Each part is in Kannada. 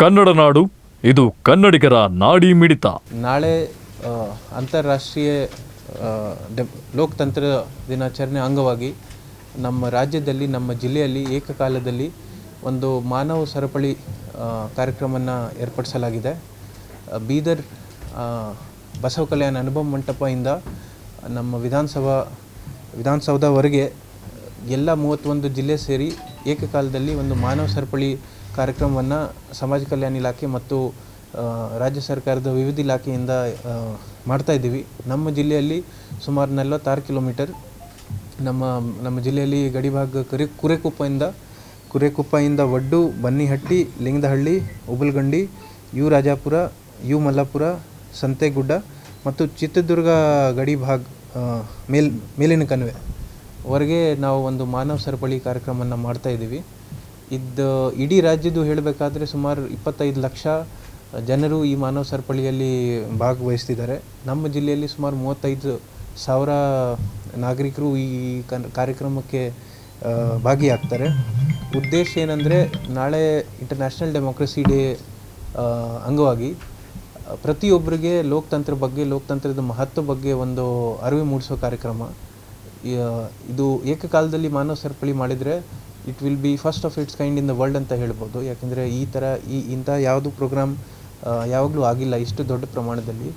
ಕನ್ನಡ ನಾಡು, ಇದು ಕನ್ನಡಿಗರ ನಾಡಿ ಮಿಡಿತ. ನಾಳೆ ಅಂತಾರಾಷ್ಟ್ರೀಯ ಲೋಕತಂತ್ರ ದಿನಾಚರಣೆ ಅಂಗವಾಗಿ ನಮ್ಮ ರಾಜ್ಯದಲ್ಲಿ, ನಮ್ಮ ಜಿಲ್ಲೆಯಲ್ಲಿ ಏಕಕಾಲದಲ್ಲಿ ಒಂದು ಮಾನವ ಸರಪಳಿ ಕಾರ್ಯಕ್ರಮವನ್ನು ಏರ್ಪಡಿಸಲಾಗಿದೆ. ಬೀದರ್ ಬಸವ ಕಲ್ಯಾಣ ಅನುಭವ ಮಂಟಪದಿಂದ ನಮ್ಮ ವಿಧಾನಸಭಾ, ವಿಧಾನಸೌಧವರೆಗೆ ಎಲ್ಲ ಮೂವತ್ತೊಂದು ಜಿಲ್ಲೆ ಸೇರಿ ಏಕಕಾಲದಲ್ಲಿ ಒಂದು ಮಾನವ ಸರಪಳಿ ಕಾರ್ಯಕ್ರಮವನ್ನು ಸಮಾಜ ಕಲ್ಯಾಣ ಇಲಾಖೆ ಮತ್ತು ರಾಜ್ಯ ಸರ್ಕಾರದ ವಿವಿಧ ಇಲಾಖೆಯಿಂದ ಮಾಡ್ತಾ ಇದ್ದೀವಿ. ನಮ್ಮ ಜಿಲ್ಲೆಯಲ್ಲಿ ಸುಮಾರು ನಲವತ್ತಾರು ಕಿಲೋಮೀಟರ್ ನಮ್ಮ ನಮ್ಮ ಜಿಲ್ಲೆಯಲ್ಲಿ ಗಡಿಭಾಗ ಕರಿ, ಕುರೆಕುಪ್ಪಯಿಂದ, ಕುರೆಕೊಪ್ಪಯಿಂದ ಒಡ್ಡು ಬನ್ನಿಹಟ್ಟಿ, ಲಿಂಗದಹಳ್ಳಿ ಉಬಲ್ಗಂಡಿ ಯು ರಾಜಾಪುರ, ಯು ಮಲ್ಲಾಪುರ, ಸಂತೆಗುಡ್ಡ ಮತ್ತು ಚಿತ್ರದುರ್ಗ ಗಡಿ ಭಾಗ ಮೇಲ್, ಮೇಲಿನ ಕಣಿವೆ ವರೆಗೆ ನಾವು ಒಂದು ಮಾನವ ಸರಪಳಿ ಕಾರ್ಯಕ್ರಮವನ್ನು ಮಾಡ್ತಾ ಇದ್ದೀವಿ. ಇದು ಇಡೀ ರಾಜ್ಯದ್ದು ಹೇಳಬೇಕಾದ್ರೆ ಸುಮಾರು ಇಪ್ಪತ್ತೈದು ಲಕ್ಷ ಜನರು ಈ ಮಾನವ ಸರಪಳಿಯಲ್ಲಿ ಭಾಗವಹಿಸ್ತಿದ್ದಾರೆ. ನಮ್ಮ ಜಿಲ್ಲೆಯಲ್ಲಿ ಸುಮಾರು ಮೂವತ್ತೈದು ಸಾವಿರ ನಾಗರಿಕರು ಈ ಕಾರ್ಯಕ್ರಮಕ್ಕೆ ಭಾಗಿಯಾಗ್ತಾರೆ. ಉದ್ದೇಶ ಏನಂದರೆ ನಾಳೆ ಇಂಟರ್ನ್ಯಾಷನಲ್ ಡೆಮೋಕ್ರಸಿ ಡೇ ಅಂಗವಾಗಿ ಪ್ರತಿಯೊಬ್ಬರಿಗೆ ಲೋಕತಂತ್ರ ಬಗ್ಗೆ, ಲೋಕತಂತ್ರದ ಮಹತ್ವ ಬಗ್ಗೆ ಒಂದು ಅರಿವು ಮೂಡಿಸೋ ಕಾರ್ಯಕ್ರಮ. ಇದು ಏಕಕಾಲದಲ್ಲಿ ಮಾನವ ಸರಪಳಿ ಮಾಡಿದರೆ it will be first of its kind in the world ಅಂತ ಹೇಳ್ಬೋದು. ಯಾಕೆಂದರೆ ಈ ಥರ ಈ ಇಂಥ ಯಾವುದು ಪ್ರೋಗ್ರಾಮ್ ಯಾವಾಗಲೂ ಆಗಿಲ್ಲ ಇಷ್ಟು ದೊಡ್ಡ ಪ್ರಮಾಣದಲ್ಲಿ.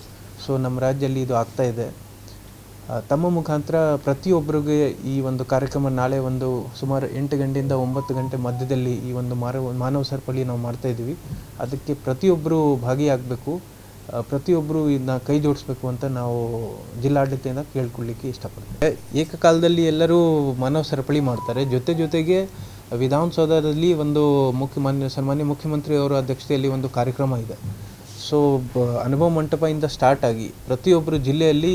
ಸೊ ನಮ್ಮ ರಾಜ್ಯದಲ್ಲಿ ಇದು ಆಗ್ತಾ ಇದೆ. ತಮ್ಮ ಮುಖಾಂತರ ಪ್ರತಿಯೊಬ್ಬರಿಗೆ ಈ ಒಂದು ಕಾರ್ಯಕ್ರಮ ನಾಳೆ ಒಂದು ಸುಮಾರು ಎಂಟು ಗಂಟೆಯಿಂದ ಒಂಬತ್ತು ಗಂಟೆ ಮಧ್ಯದಲ್ಲಿ ಈ ಒಂದು ಮಾನವ ಮಾನವ ಸರಪಳಿ ನಾವು ಮಾಡ್ತಾ ಇದ್ದೀವಿ ಅದಕ್ಕೆ ಪ್ರತಿಯೊಬ್ಬರೂ ಭಾಗಿಯಾಗಬೇಕು. ಪ್ರತಿಯೊಬ್ಬರು ಇದನ್ನ ಕೈ ಜೋಡಿಸ್ಬೇಕು ಅಂತ ನಾವು ಜಿಲ್ಲಾಡಳಿತದಿಂದ ಕೇಳ್ಕೊಳ್ಳಿಕ್ಕೆ ಇಷ್ಟಪಡ್ತೇವೆ. ಏಕಕಾಲದಲ್ಲಿ ಎಲ್ಲರೂ ಮಾನವ ಸರಪಳಿ ಮಾಡ್ತಾರೆ. ಜೊತೆ ಜೊತೆಗೆ ವಿಧಾನಸೌಧದಲ್ಲಿ ಒಂದು ಮುಖ್ಯ ಮಾನ್ಯ ಸನ್ಮಾನ್ಯ ಮುಖ್ಯಮಂತ್ರಿ ಅವರ ಅಧ್ಯಕ್ಷತೆಯಲ್ಲಿ ಒಂದು ಕಾರ್ಯಕ್ರಮ ಇದೆ. ಸೊ ಅನುಭವ ಮಂಟಪದಿಂದ ಸ್ಟಾರ್ಟ್ ಆಗಿ ಪ್ರತಿಯೊಬ್ಬರು ಜಿಲ್ಲೆಯಲ್ಲಿ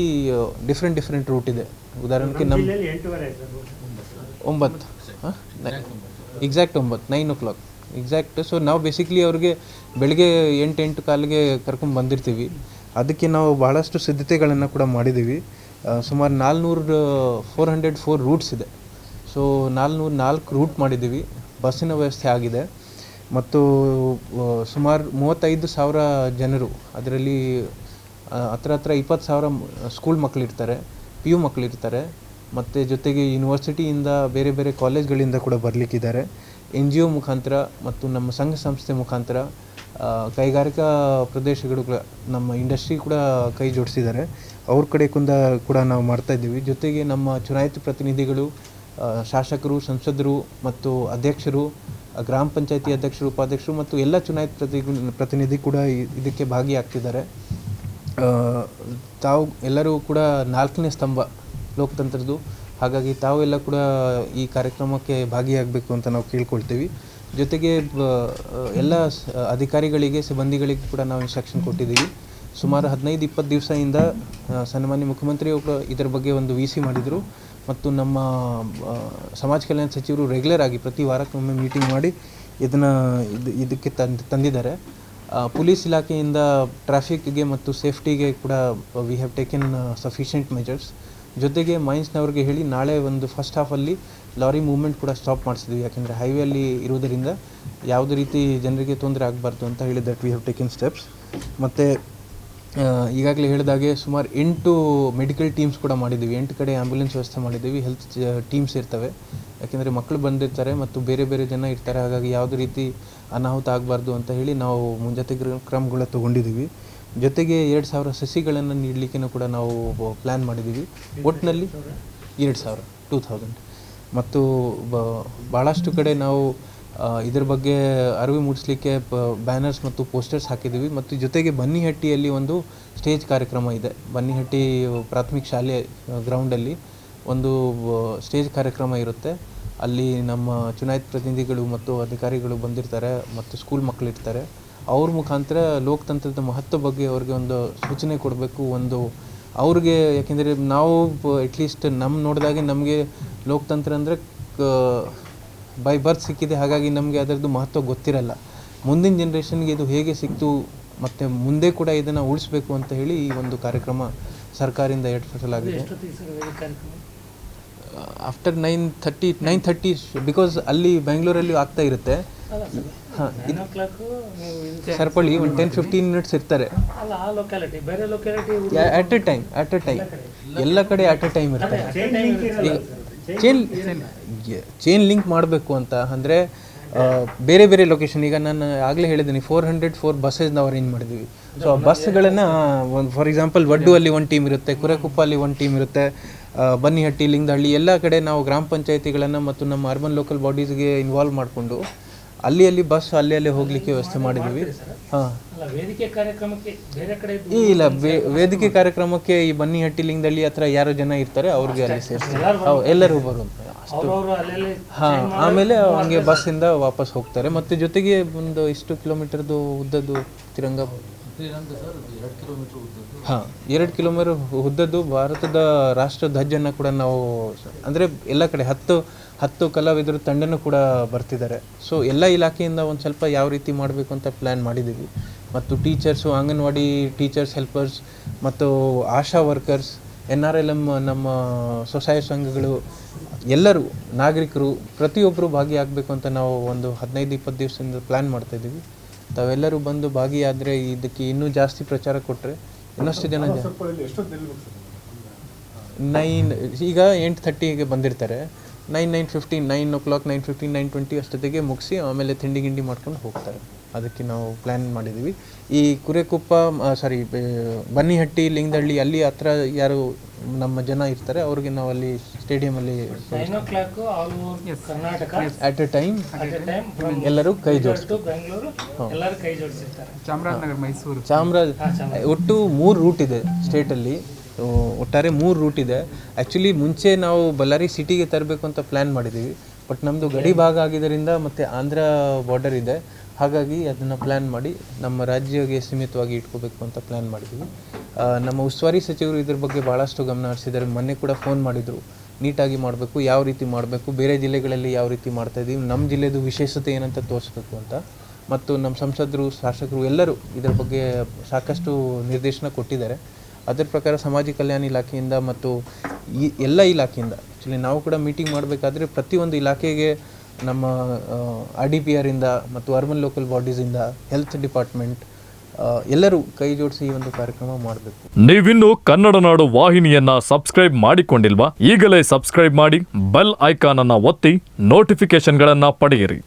ಡಿಫ್ರೆಂಟ್ ಡಿಫ್ರೆಂಟ್ ರೂಟ್ ಇದೆ. ಉದಾಹರಣೆಗೆ ನಮ್ಮ ಒಂಬತ್ತು. ಎಕ್ಸಾಕ್ಟ್ ಒಂಬತ್ತು. Nine o'clock exact so ನಾವು ಬೇಸಿಕ್ಲಿ ಅವ್ರಿಗೆ ಬೆಳಗ್ಗೆ ಎಂಟು ಎಂಟು ಕಾಲಿಗೆ ಕರ್ಕೊಂಡು ಬಂದಿರ್ತೀವಿ. ಅದಕ್ಕೆ ನಾವು ಭಾಳಷ್ಟು ಸಿದ್ಧತೆಗಳನ್ನು ಕೂಡ ಮಾಡಿದ್ದೀವಿ ಸುಮಾರು ನಾಲ್ನೂರು, ಫೋರ್ ಹಂಡ್ರೆಡ್ ಫೋರ್ ರೂಟ್ಸ್ ಇದೆ. ಸೊ ನಾಲ್ನೂರು ನಾಲ್ಕು ರೂಟ್ ಮಾಡಿದ್ದೀವಿ ಬಸ್ಸಿನ ವ್ಯವಸ್ಥೆ ಆಗಿದೆ. ಮತ್ತು ಸುಮಾರು ಮೂವತ್ತೈದು ಸಾವಿರ ಜನರು ಅದರಲ್ಲಿ ಹತ್ರ ಹತ್ರ ಇಪ್ಪತ್ತು ಸಾವಿರ ಸ್ಕೂಲ್ ಮಕ್ಕಳಿರ್ತಾರೆ ಪಿ ಯು ಮಕ್ಕಳಿರ್ತಾರೆ ಮತ್ತು ಜೊತೆಗೆ ಯೂನಿವರ್ಸಿಟಿಯಿಂದ ಬೇರೆ ಬೇರೆ ಕಾಲೇಜ್ಗಳಿಂದ ಕೂಡ ಬರಲಿಕ್ಕಿದ್ದಾರೆ. ಎನ್ ಜಿ ಒ ಮುಖಾಂತರ ಮತ್ತು ನಮ್ಮ ಸಂಘ ಸಂಸ್ಥೆ ಮುಖಾಂತರ ಕೈಗಾರಿಕಾ ಪ್ರದೇಶಗಳು ಕೂಡ ನಮ್ಮ ಇಂಡಸ್ಟ್ರಿ ಕೂಡ ಕೈ ಜೋಡಿಸಿದ್ದಾರೆ. ಅವ್ರ ಕಡೆ ಕುಂದ ಕೂಡ ನಾವು ಮಾಡ್ತಾ ಇದ್ದೀವಿ. ಜೊತೆಗೆ ನಮ್ಮ ಚುನಾಯಿತ ಪ್ರತಿನಿಧಿಗಳು ಶಾಸಕರು, ಸಂಸದರು ಮತ್ತು ಅಧ್ಯಕ್ಷರು ಗ್ರಾಮ ಪಂಚಾಯತಿ ಅಧ್ಯಕ್ಷರು, ಉಪಾಧ್ಯಕ್ಷರು ಮತ್ತು ಎಲ್ಲ ಚುನಾಯಿತ ಪ್ರತಿ ಪ್ರತಿನಿಧಿ ಕೂಡ ಇದಕ್ಕೆ ಭಾಗಿಯಾಗ್ತಿದ್ದಾರೆ. ತಾವು ಎಲ್ಲರೂ ಕೂಡ ನಾಲ್ಕನೇ ಸ್ತಂಭ ಲೋಕತಂತ್ರದ್ದು. ಹಾಗಾಗಿ ತಾವೆಲ್ಲ ಕೂಡ ಈ ಕಾರ್ಯಕ್ರಮಕ್ಕೆ ಭಾಗಿಯಾಗಬೇಕು ಅಂತ ನಾವು ಕೇಳ್ಕೊಳ್ತೀವಿ. ಜೊತೆಗೆ ಎಲ್ಲ ಅಧಿಕಾರಿಗಳಿಗೆ, ಸಿಬ್ಬಂದಿಗಳಿಗೆ ಕೂಡ ನಾವು ಇನ್ಸ್ಟ್ರಕ್ಷನ್ ಕೊಟ್ಟಿದ್ದೀವಿ. ಸುಮಾರು ಹದಿನೈದು, ಇಪ್ಪತ್ತು ದಿವಸದಿಂದ ಸನ್ಮಾನ್ಯ ಮುಖ್ಯಮಂತ್ರಿಯವರು ಇದರ ಬಗ್ಗೆ ಒಂದು ವಿ ಸಿ ಮಾಡಿದರು. ಮತ್ತು ನಮ್ಮ ಸಮಾಜ ಕಲ್ಯಾಣ ಸಚಿವರು ರೆಗ್ಯುಲರ್ ಆಗಿ ಪ್ರತಿ ವಾರಕ್ಕೊಮ್ಮೆ ಮೀಟಿಂಗ್ ಮಾಡಿ ಇದನ್ನು, ಇದು, ಇದಕ್ಕೆ ತಂದು, ತಂದಿದ್ದಾರೆ. ಪೊಲೀಸ್ ಇಲಾಖೆಯಿಂದ ಟ್ರಾಫಿಕ್ಗೆ ಮತ್ತು ಸೇಫ್ಟಿಗೆ ಕೂಡ we have taken sufficient measures ಜೊತೆಗೆ ಮೈನ್ಸ್ನವ್ರಿಗೆ ಹೇಳಿ ನಾಳೆ ಒಂದು ಫಸ್ಟ್ ಹಾಫಲ್ಲಿ ಲಾರಿ ಮೂವ್ಮೆಂಟ್ ಕೂಡ ಸ್ಟಾಪ್ ಮಾಡಿಸಿದ್ವಿ. ಯಾಕೆಂದರೆ ಹೈವೇಲಿ ಇರುವುದರಿಂದ ಯಾವುದೇ ರೀತಿ ಜನರಿಗೆ ತೊಂದರೆ ಆಗಬಾರ್ದು ಅಂತ ಹೇಳಿ that we have taken steps ಮತ್ತು ಈಗಾಗಲೇ ಹೇಳಿದಾಗೆ ಸುಮಾರು ಎಂಟು ಮೆಡಿಕಲ್ ಟೀಮ್ಸ್ ಕೂಡ ಮಾಡಿದ್ದೀವಿ. ಎಂಟು ಕಡೆ ಆ್ಯಂಬುಲೆನ್ಸ್ ವ್ಯವಸ್ಥೆ ಮಾಡಿದ್ದೀವಿ. ಹೆಲ್ತ್ ಟೀಮ್ಸ್ ಇರ್ತವೆ. ಯಾಕೆಂದರೆ ಮಕ್ಕಳು ಬಂದಿರ್ತಾರೆ ಮತ್ತು ಬೇರೆ ಬೇರೆ ಜನ ಇರ್ತಾರೆ. ಹಾಗಾಗಿ ಯಾವುದೇ ರೀತಿ ಅನಾಹುತ ಆಗಬಾರ್ದು ಅಂತ ಹೇಳಿ ನಾವು ಮುಂಜಾತೆ ಕ್ರಮಗಳ ತೊಗೊಂಡಿದ್ದೀವಿ. ಜೊತೆಗೆ ಎರಡು ಸಾವಿರ ಸಸಿಗಳನ್ನು ನೀಡಲಿಕ್ಕೆ ಕೂಡ ನಾವು ಪ್ಲ್ಯಾನ್ ಮಾಡಿದ್ದೀವಿ. ಒಟ್ಟಿನಲ್ಲಿ ಎರಡು ಸಾವಿರ ಟೂ ಥೌಸಂಡ್ ಮತ್ತು ಬ ಭಾಳಷ್ಟು ಕಡೆ ನಾವು ಇದರ ಬಗ್ಗೆ ಅರಿವು ಮೂಡಿಸಲಿಕ್ಕೆ ಬ್ಯಾನರ್ಸ್ ಮತ್ತು ಪೋಸ್ಟರ್ಸ್ ಹಾಕಿದ್ದೀವಿ. ಮತ್ತು ಜೊತೆಗೆ ಬನ್ನಿಹಟ್ಟಿಯಲ್ಲಿ ಒಂದು ಸ್ಟೇಜ್ ಕಾರ್ಯಕ್ರಮ ಇದೆ. ಬನ್ನಿಹಟ್ಟಿ ಪ್ರಾಥಮಿಕ ಶಾಲೆ ಗ್ರೌಂಡಲ್ಲಿ ಒಂದು ಸ್ಟೇಜ್ ಕಾರ್ಯಕ್ರಮ ಇರುತ್ತೆ. ಅಲ್ಲಿ ನಮ್ಮ ಚುನಾಯಿತ ಪ್ರತಿನಿಧಿಗಳು ಮತ್ತು ಅಧಿಕಾರಿಗಳು ಬಂದಿರ್ತಾರೆ ಮತ್ತು ಸ್ಕೂಲ್ ಮಕ್ಕಳಿರ್ತಾರೆ ಅವ್ರ ಮುಖಾಂತರ ಲೋಕತಂತ್ರದ ಮಹತ್ವ ಬಗ್ಗೆ ಅವ್ರಿಗೆ ಒಂದು ಸೂಚನೆ ಕೊಡಬೇಕು ಒಂದು ಅವ್ರಿಗೆ ಯಾಕೆಂದರೆ ನಾವು ಅಟ್ಲೀಸ್ಟ್ ನಮ್ಮ ನೋಡಿದಾಗೆ ನಮಗೆ ಲೋಕತಂತ್ರ ಅಂದರೆ ಬೈ ಬರ್ತ್ ಸಿಕ್ಕಿದೆ ಹಾಗಾಗಿ ನಮಗೆ ಅದರದ್ದು ಮಹತ್ವ ಗೊತ್ತಿರಲ್ಲ. ಮುಂದಿನ ಜನ್ರೇಷನ್ಗೆ ಇದು ಹೇಗೆ ಸಿಕ್ತು ಮತ್ತು ಮುಂದೆ ಕೂಡ ಇದನ್ನು ಉಳಿಸ್ಬೇಕು ಅಂತ ಹೇಳಿ ಈ ಒಂದು ಕಾರ್ಯಕ್ರಮ ಸರ್ಕಾರದಿಂದ ಏರ್ಪಡಿಸಲಾಗಿದೆ. After nine thirty nine thirty because ಅಲ್ಲಿ ಬೆಂಗಳೂರಲ್ಲಿ ಆಗ್ತಾ ಇರುತ್ತೆ. ಇದು- ಒಂದು ಟೆನ್ ಫಿಫ್ಟೀನ್ ಮಿನಿಟ್ಸ್ ಇರ್ತಾರೆ. At a time at a time ಎಲ್ಲ ಕಡೆ ಅಟ್ ಎ ಟೈಮ್ ಇರ್ತಾರೆ. ಚೇನ್ ಚೇನ್ ಲಿಂಕ್ ಮಾಡಬೇಕು ಅಂತ ಅಂದರೆ ಬೇರೆ ಬೇರೆ ಲೊಕೇಶನ್ ಈಗ ನಾನು ಆಗಲೇ ಹೇಳಿದ್ದೀನಿ ಫೋರ್ ಹಂಡ್ರೆಡ್ ಫೋರ್ ಬಸ್ಸಸ್ ನಾವು ಅರೇಂಜ್ ಮಾಡಿದ್ವಿ. ಸೊ ಆ ಬಸ್ಗಳನ್ನು ಒಂದು ಫಾರ್ ಎಕ್ಸಾಂಪಲ್ ವಡ್ಡು ಅಲ್ಲಿ ಒಂದು ಟೀಮ್ ಇರುತ್ತೆ ಕುರೆಕುಪ್ಪ ಅಲ್ಲಿ ಒಂದು ಟೀಮ್ ಇರುತ್ತೆ ಬನ್ನಿಹಟ್ಟಿ ಲಿಂಗದಹಳ್ಳಿ ಎಲ್ಲ ಕಡೆ ನಾವು ಗ್ರಾಮ ಪಂಚಾಯತಿಗಳನ್ನು ಮತ್ತು ನಮ್ಮ ಅರ್ಬನ್ ಲೋಕಲ್ ಬಾಡೀಸ್ಗೆ ಇನ್ವಾಲ್ವ್ ಮಾಡಿಕೊಂಡು ಅಲ್ಲಿ ಅಲ್ಲಿ ಬಸ್ ಅಲ್ಲಿ ಅಲ್ಲಿ ಹೋಗಲಿಕ್ಕೆ ವ್ಯವಸ್ಥೆ ಮಾಡಿದ್ದೀವಿ. ಹಾಂ. ಅಲ್ಲ ವೇದಿಕೆ ಕಾರ್ಯಕ್ರಮಕ್ಕೆ ಬೇರೆ ಕಡೆ ಇದ್ದು ಈ ಇಲ್ಲ ವೇದಿಕೆ ಕಾರ್ಯಕ್ರಮಕ್ಕೆ ಈ ಬನ್ನಿಹಟ್ಟಿ ಲಿಂಗದಲ್ಲಿ ಹತ್ರ ಯಾರು ಜನ ಇರ್ತಾರೆ ಅವ್ರಿಗೆ ಅಲ್ಲಿ ಸೇರಿಸ್ತಾರೆ ಎಲ್ಲರೂ ಬರು ಅಷ್ಟು. ಹಾ ಆಮೇಲೆ ಹಂಗೆ ಬಸ್ಸಿಂದ ವಾಪಸ್ ಹೋಗ್ತಾರೆ. ಮತ್ತೆ ಜೊತೆಗೆ ಒಂದು ಇಷ್ಟು ಕಿಲೋಮೀಟರ್ದು ಉದ್ದದ್ದು ತಿರಂಗ ಹಾ, ಎರಡು ಕಿಲೋಮೀಟರ್ ಉದ್ದದ್ದು ಭಾರತದ ರಾಷ್ಟ್ರ ಧ್ವಜನ್ನು ಕೂಡ ನಾವು ಅಂದರೆ ಎಲ್ಲ ಕಡೆ ಹತ್ತು ಹತ್ತು ಕಲಾವಿದರು ತಂಡನೂ ಕೂಡ ಬರ್ತಿದ್ದಾರೆ. ಸೊ ಎಲ್ಲ ಇಲಾಖೆಯಿಂದ ಒಂದು ಸ್ವಲ್ಪ ಯಾವ ರೀತಿ ಮಾಡಬೇಕು ಅಂತ ಪ್ಲ್ಯಾನ್ ಮಾಡಿದ್ದೀವಿ. ಮತ್ತು ಟೀಚರ್ಸು ಅಂಗನವಾಡಿ ಟೀಚರ್ಸ್ ಹೆಲ್ಪರ್ಸ್ ಮತ್ತು ASHA workers N R L M ನಮ್ಮ ಸ್ವಸಹಾಯ ಸಂಘಗಳು, ಎಲ್ಲರೂ ನಾಗರಿಕರು ಪ್ರತಿಯೊಬ್ಬರು ಭಾಗಿಯಾಗಬೇಕು ಅಂತ ನಾವು ಒಂದು ಹದಿನೈದು, ಇಪ್ಪತ್ತು ದಿವಸದಿಂದ ಪ್ಲ್ಯಾನ್ ಮಾಡ್ತಾ ಇದ್ದೀವಿ. ತಾವೆಲ್ಲರೂ ಬಂದು ಭಾಗಿಯಾದರೆ ಇದಕ್ಕೆ ಇನ್ನೂ ಜಾಸ್ತಿ ಪ್ರಚಾರ ಕೊಟ್ಟರೆ ಇನ್ನಷ್ಟು ಜನ ನೈನ್, ಈಗ ಎಂಟು ಥರ್ಟಿಗೆ ಬಂದಿರ್ತಾರೆ. Nine nine fifteen nine o'clock nine fifteen nine twenty ಅಷ್ಟೊತ್ತಿಗೆ ಮುಗಿಸಿ ಆಮೇಲೆ ತಿಂಡಿ ಗಿಂಡಿ ಮಾಡ್ಕೊಂಡು ಹೋಗ್ತಾರೆ. ಅದಕ್ಕೆ ನಾವು ಪ್ಲ್ಯಾನ್ ಮಾಡಿದ್ದೀವಿ. ಈ ಕುರೆಕೊಪ್ಪ ಸಾರಿ ಬನ್ನಿಹಟ್ಟಿ ಲಿಂಗದಹಳ್ಳಿ ಅಲ್ಲಿ ಹತ್ರ ಯಾರು ನಮ್ಮ ಜನ ಇರ್ತಾರೆ ಅವ್ರಿಗೆ ನಾವು ಅಲ್ಲಿ ಸ್ಟೇಡಿಯಮಲ್ಲಿ ಅಲ್ಲಿ o'clock all over Karnataka at a time at a time ಎಲ್ಲರೂ ಕೈ ಜೋಡಿಸ್ತಾರೆ. ಬೆಂಗಳೂರು ಎಲ್ಲರೂ ಕೈ ಜೋಡಿಸಿರ್ತಾರೆ. ಚಾಮರಾಜನಗರ ಮೈಸೂರು. ಚಾಮರಾಜ ಒಟ್ಟು ಮೂರು ರೂಟ್ ಇದೆ ಸ್ಟೇಟಲ್ಲಿ ಒಟ್ಟಾರೆ ಮೂರು ರೂಟ್ ಇದೆ. ಆ್ಯಕ್ಚುಲಿ ಮುಂಚೆ ನಾವು ಬಳ್ಳಾರಿ ಸಿಟಿಗೆ ತರಬೇಕು ಅಂತ ಪ್ಲ್ಯಾನ್ ಮಾಡಿದ್ದೀವಿ ಬಟ್ ನಮ್ಮದು ಗಡಿ ಭಾಗ ಆಗಿದ್ದರಿಂದ ಮತ್ತು ಆಂಧ್ರ ಬಾರ್ಡರ್ ಇದೆ. ಹಾಗಾಗಿ ಅದನ್ನು ಪ್ಲ್ಯಾನ್ ಮಾಡಿ ನಮ್ಮ ರಾಜ್ಯಗೆ ಸೀಮಿತವಾಗಿ ಇಟ್ಕೋಬೇಕು ಅಂತ ಪ್ಲ್ಯಾನ್ ಮಾಡಿದ್ದೀವಿ ನಮ್ಮ ಉಸ್ತುವಾರಿ ಸಚಿವರು ಇದ್ರ ಬಗ್ಗೆ ಭಾಳಷ್ಟು ಗಮನ ಹರಿಸಿದ್ದಾರೆ. ಮೊನ್ನೆ ಕೂಡ ಫೋನ್ ಮಾಡಿದರು. ನೀಟಾಗಿ ಮಾಡಬೇಕು, ಯಾವ ರೀತಿ ಮಾಡಬೇಕು, ಬೇರೆ ಜಿಲ್ಲೆಗಳಲ್ಲಿ ಯಾವ ರೀತಿ ಮಾಡ್ತಾ ಇದ್ದೀವಿ ನಮ್ಮ ಜಿಲ್ಲೆದು ವಿಶೇಷತೆ ಏನಂತ ತೋರಿಸ್ಬೇಕು ಅಂತ. ಮತ್ತು ನಮ್ಮ ಸಂಸದರು, ಶಾಸಕರು ಎಲ್ಲರೂ ಇದರ ಬಗ್ಗೆ ಸಾಕಷ್ಟು ನಿರ್ದೇಶನ ಕೊಟ್ಟಿದ್ದಾರೆ. ಅದರ ಪ್ರಕಾರ ಸಮಾಜ ಕಲ್ಯಾಣ ಇಲಾಖೆಯಿಂದ ಮತ್ತು ಈ ಎಲ್ಲ ಇಲಾಖೆಯಿಂದ ಆ್ಯಕ್ಚುಲಿ ನಾವು ಕೂಡ ಮೀಟಿಂಗ್ ಮಾಡಬೇಕಾದ್ರೆ ಪ್ರತಿಯೊಂದು ಇಲಾಖೆಗೆ ನಮ್ಮ ಆರ್ ಡಿ ಪಿ ಆರಿಂದ ಮತ್ತು ಅರ್ಬನ್ ಲೋಕಲ್ ಬಾಡೀಸಿಂದ ಹೆಲ್ತ್ ಡಿಪಾರ್ಟ್ಮೆಂಟ್ ಎಲ್ಲರೂ ಕೈ ಜೋಡಿಸಿ ಒಂದು ಕಾರ್ಯಕ್ರಮ ಮಾಡಬೇಕು. ನೀವಿನ್ನು ಕನ್ನಡ ನಾಡು ವಾಹಿನಿಯನ್ನ ಸಬ್ಸ್ಕ್ರೈಬ್ ಮಾಡಿಕೊಂಡಿಲ್ವಾ? ಈಗಲೇ ಸಬ್ಸ್ಕ್ರೈಬ್ ಮಾಡಿ, ಬೆಲ್ ಐಕಾನ್ ಅನ್ನ ಒತ್ತಿ ನೋಟಿಫಿಕೇಶನ್ಗಳನ್ನ ಪಡೆಯಿರಿ.